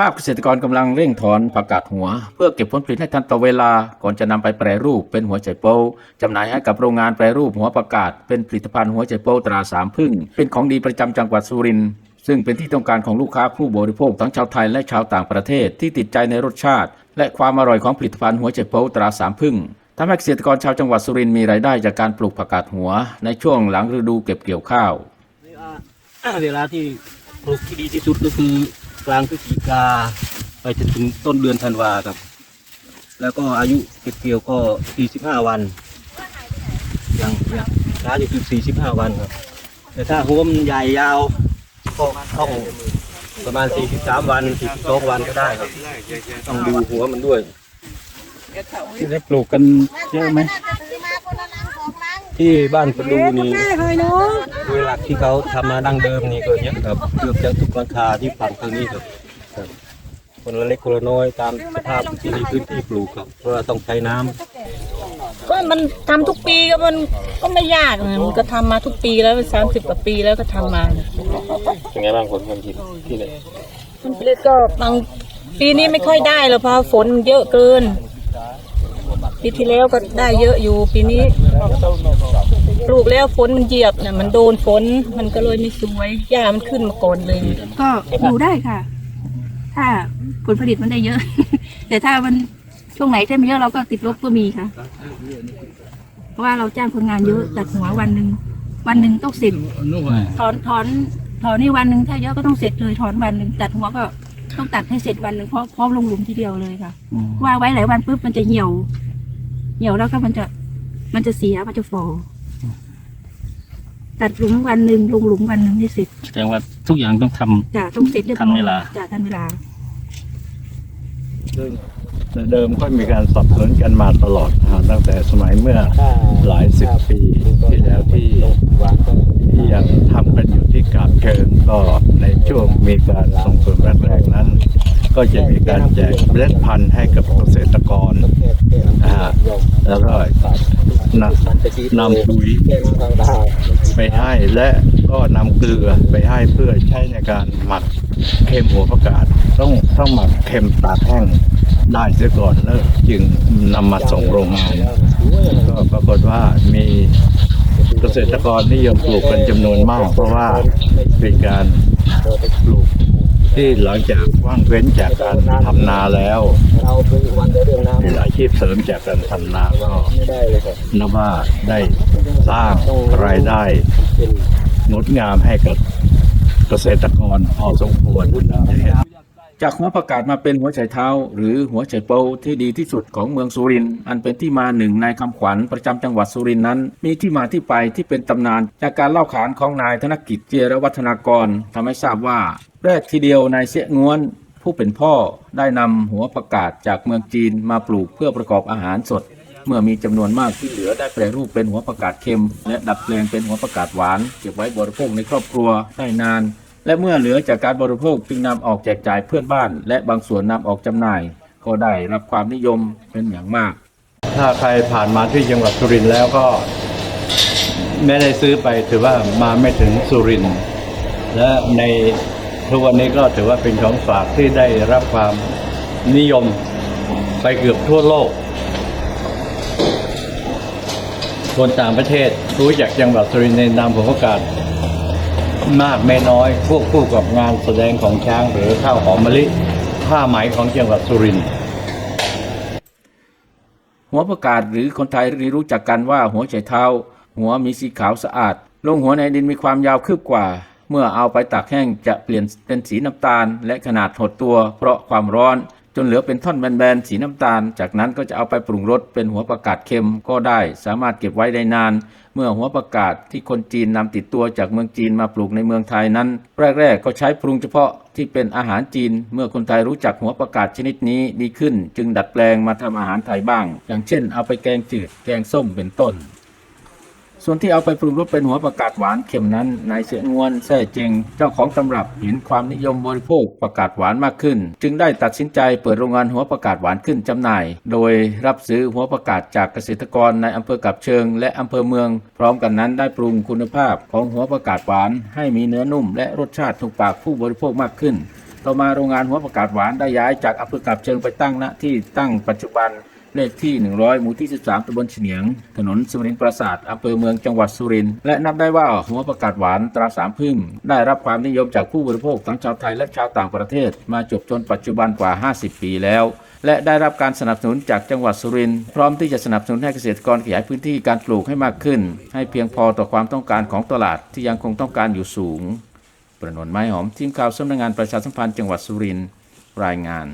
ภาพเกษตรกรกำลังเร่งถอนผักกาดหัว เพื่อเก็บผลผลิตให้ทันต่อเวลา ก่อนจะนำไปแปรรูปเป็นหัวใจโป้จำหน่ายให้กับโรงงานแปรรูปหัวผักกาดเป็นผลิตภัณฑ์หัวใจโป้ตราสามพึ่ง เป็นของดีประจำจังหวัดสุรินทร์ซึ่งเป็นที่ต้องการของลูกค้าผู้บริโภคทั้งชาวไทยและชาวต่างประเทศที่ติดใจในรสชาติ และความอร่อยของผลิตภัณฑ์หัวใจโป้ตราสามพึ่งทำให้เกษตรกรชาวจังหวัดสุรินทร์มีรายได้จากการปลูกผักกาดหัว ในช่วงหลังฤดูเก็บเกี่ยวข้าว เวลาที่ปลูกที่ดีที่สุดก็คือ ลางพฤศจิกา ไปจนถึงต้นเดือนธันวาครับ แล้วก็อายุเก็บเกี่ยวก็ 45 วันยังยังช้าอยู่คือ45 วันครับ แต่ถ้าหัวมันใหญ่ยาวก็ต้องประมาณ 43 วัน42วันก็ได้ครับ ต้องดูหัวมันด้วย ที่ได้ปลูกกันเยอะไหมที่บ้านประดูนี่ โดยหลักที่เขาทำมาดั้งเดิมนี่ก็เยอะครับเกือบจะทุกราคาที่ผ่านทางนี้ครับครับ คนละเล็กคนละน้อยตามสภาพที่มีพื้นที่ปลูกครับ เพราะว่าต้องใช้น้ำก็มันทำทุกปีก็มันก็ไม่ยากนะมันก็ทำมาทุกปีแล้วสามสิบกว่าปีแล้วก็ทำมา เป็นไงบ้างผลผลิตที่ไหนมันผลิตก็บางปีนี้ไม่ค่อยได้หรอกเพราะฝนเยอะเกิน ปีที่แล้วก็ได้เยอะอยู่ปีนี้ป ลูกแล้วฝนมันเหยียบเนี่ยมันโดนฝนมันก็เลยไม่สวยหญ้ามันขึ้นมาก่อนเลย ก็อยู่ได้ค่ะ ถ้าผลผลิตมันได้เยอะ แต่ถ้ามันช่วงไหนที่ไม่เยอะเราก็ติดลบก็มีค่ะ เพราะว่าเราจ้างคนงานเยอะตัดหัววันหนึ่งวันหนึ่งต้องเสร็จถอนถอนถอนนี่วันหนึ่งถ้าเยอะก็ต้องเสร็จเลยถอนวันหนึ่งตัดหัวก็ต้องตัดให้เสร็จวันหนึ่งเพราะพร้อมลงหลุมทีเดียวเลยค่ะว่าไว้หลายวันปุ๊บมันจะเหี่ยว เหี่ยวแล้วก็มันจะมันจะเสียมันจะฟอ ตัดหลุมวันหนึ่งลงหลุมวันหนึ่งให้เสร็จแสดงว่าทุกอย่างต้องทำ จ้ะต้องเสร็จเรียบร้อยทันเวลา จ้ะทันเวลาแต่เดิมก็มีการสนับสนุนกันมาตลอดนะฮะตั้งแต่สมัยเมื่อหลายสิบปีที่แล้วที่ที่ยังทำกันอยู่ที่กาบเชิงก็ในช่วงมีการส่งเสริมแรกๆนั้น ก็จะมีการแจกเมล็ดพันธุ์ให้กับเกษตรกรนะฮะแล้วก็นำนำปุ๋ย ไปให้และก็นำเกลือไปให้เพื่อใช้ในการหมักเค็มหัวประกาศ ต้องต้องหมักเค็มตากแห้งได้เสียก่อนแล้วจึงนำมาส่งโรงงานก็ปรากฏว่ามีเกษตรกรนิยมปลูกเป็นจำนวนมาก เพราะว่าเป็นการปลูก ที่หลังจากว่างเว้นจากการทำนาแล้วเราเป็นวันเรื่องน้ำมีอาชีพเสริมจากการทำนาก็ไม่ได้เลยครับนับว่าได้สร้างรายได้เป็นงดงามให้กับเกษตรกรพอสมควรนะครับ จากหัวประกาศมาเป็นหัวไชเท้า หรือหัวไชโปที่ดีที่สุดของเมืองสุรินทร์อันเป็นที่มาหนึ่งในคำขวัญประจำจังหวัดสุรินทร์นั้น มีที่มาที่ไปที่เป็นตำนาน จากการเล่าขานของนายธนกิจเจรวัฒนากรทำให้ทราบว่า แรกทีเดียวนายเสียง้วนผู้เป็นพ่อได้นำหัวประกาศจากเมืองจีนมาปลูกเพื่อประกอบอาหารสด เมื่อมีจำนวนมากที่เหลือได้แปรรูปเป็นหัวประกาศเค็ม และดัดแปลงเป็นหัวประกาศหวาน เก็บไว้บริโภคในครอบครัวได้นาน และเมื่อเหลือจากการบริโภคจึงนำออกแจกจ่ายเพื่อนบ้าน และบางส่วนนำออกจำหน่าย ก็ได้รับความนิยมเป็นอย่างมาก ถ้าใครผ่านมาที่จังหวัดสุรินทร์แล้วก็ไม่ได้ซื้อไปถือว่ามาไม่ถึงสุรินทร์และในทุกวันนี้ก็ถือว่าเป็นของฝากที่ได้รับความนิยมไปเกือบทั่วโลก คนต่างประเทศรู้จักจังหวัดสุรินทร์ในนามของประกาศ มากไม่น้อยควบคู่กับงานแสดงของช้างหรือข้าวหอมมะลิผ้าไหมของจังหวัดสุรินทร์หัวประกาศหรือคนไทยรู้จักกันว่าหัวไชเท้า หัวมีสีขาวสะอาด ลงหัวในดินมีความยาวคืบกว่า เมื่อเอาไปตากแห้งจะเปลี่ยนเป็นสีน้ำตาล และขนาดหดตัว เพราะความร้อน จนเหลือเป็นท่อนแบนๆสีน้ำตาล จากนั้นก็จะเอาไปปรุงรสเป็นหัวประกาศเค็มก็ได้ สามารถเก็บไว้ได้นาน เมื่อหัวประกาศที่คนจีนนำติดตัวจากเมืองจีนมาปลูกในเมืองไทยนั้น แรกๆ ก็ใช้ปรุงเฉพาะที่เป็นอาหารจีน เมื่อคนไทยรู้จักหัวประกาศชนิดนี้ดีขึ้น จึงดัดแปลงมาทำอาหารไทยบ้าง อย่างเช่น เอาไปแกงจืด แกงส้มเป็นต้น ส่วนที่เอาไปปรุงรสเป็นหัวประกาศหวานเค็มนั้นนายเสียงวนแซ่เจงเจ้าของตำรับเห็นความนิยมบริโภคประกาศหวานมากขึ้น จึงได้ตัดสินใจเปิดโรงงานหัวประกาศหวานขึ้นจำหน่าย โดยรับซื้อหัวประกาศจากเกษตรกรในอำเภอกับเชิง และอำเภอเมือง พร้อมกันนั้นได้ปรุงคุณภาพของหัวประกาศหวาน ให้มีเนื้อนุ่ม และรสชาติถูกปากผู้บริโภคมากขึ้น ต่อมาโรงงานหัวประกาศหวานได้ย้ายจากอำเภอกาบเชิงไปตั้งณที่ตั้งปัจจุบัน เลขที่ 100 หมู่ที่ 13ตำบลเฉียง ถนนสุรินทร์ปราสาทอำเภอเมืองจังหวัดสุรินทร์และนับได้ว่าหัวประกาศหวานตราสามพึ่ง ได้รับความนิยมจากผู้บริโภคทั้งชาวไทยและชาวต่างประเทศ มาจบจนปัจจุบันกว่า 50 ปีแล้ว และได้รับการสนับสนุนจากจังหวัดสุรินทร์พร้อมที่จะสนับสนุนให้เกษตรกรขยายพื้นที่การปลูกให้มากขึ้น ให้เพียงพอต่อความต้องการของตลาดที่ยังคงต้องการอยู่สูง ประนวนไม้หอมทีมข่าวสำนักงานประชาสัมพันธ์จังหวัดสุรินทร์รายงาน